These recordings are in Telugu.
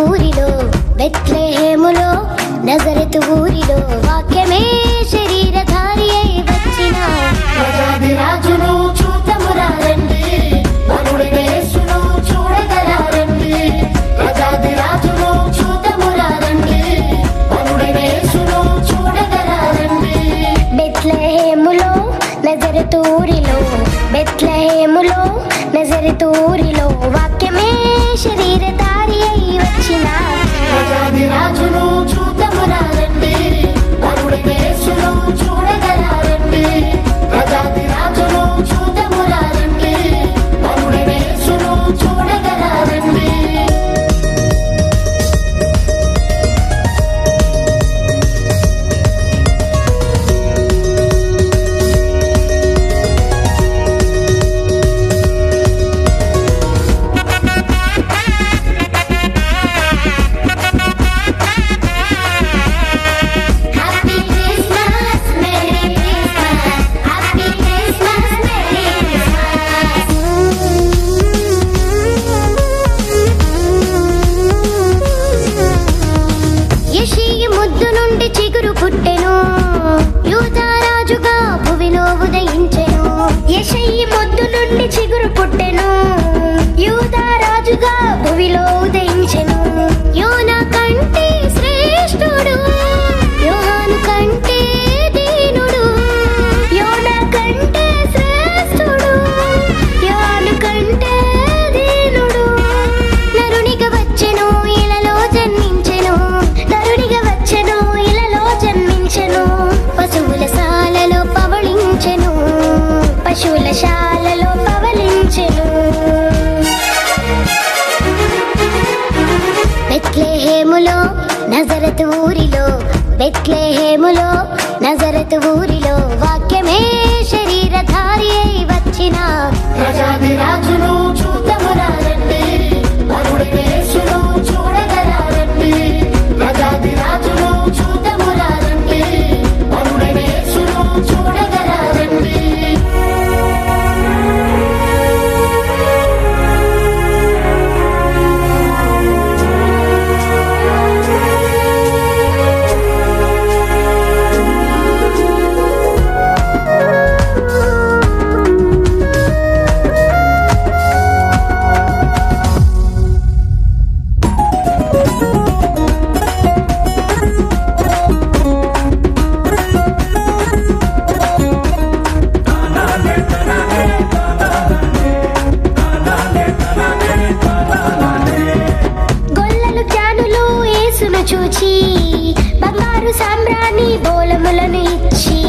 ఊరిలో బెత్లేహేములో నజరత్ ఊరిలో వాక్యమే శరీరధారి అయి వచ్చిన రాజును చూతమురా రండి. మనుడి వాక్యమే राजा दिराजनो reloading. నజరత్ ఊరిలో బెత్లేహేములో నజరత్ ఊరిలో బోలములను ఇచ్చి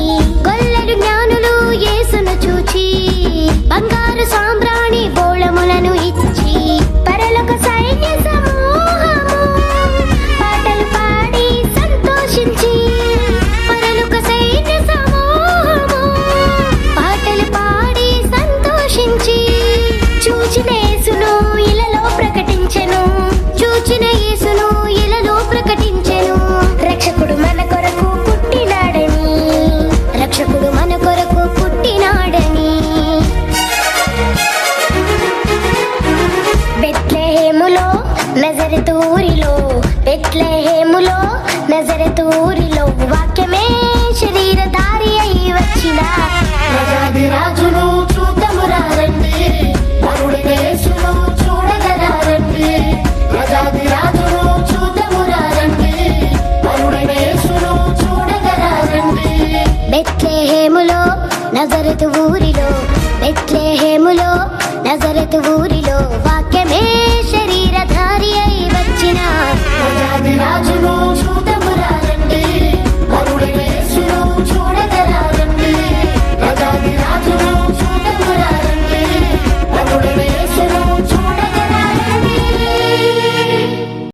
ఊరిలో బెత్లెహేములో నజరతు ఊరిలో వాక్యమే శరీరధారి అయి వచ్చిన రాజును చూద్దాము రండి చూడగరారండి ప్రజాది హేములో చూద్దాము రండి చూడగరారండి బెత్లెహేములో నజరతు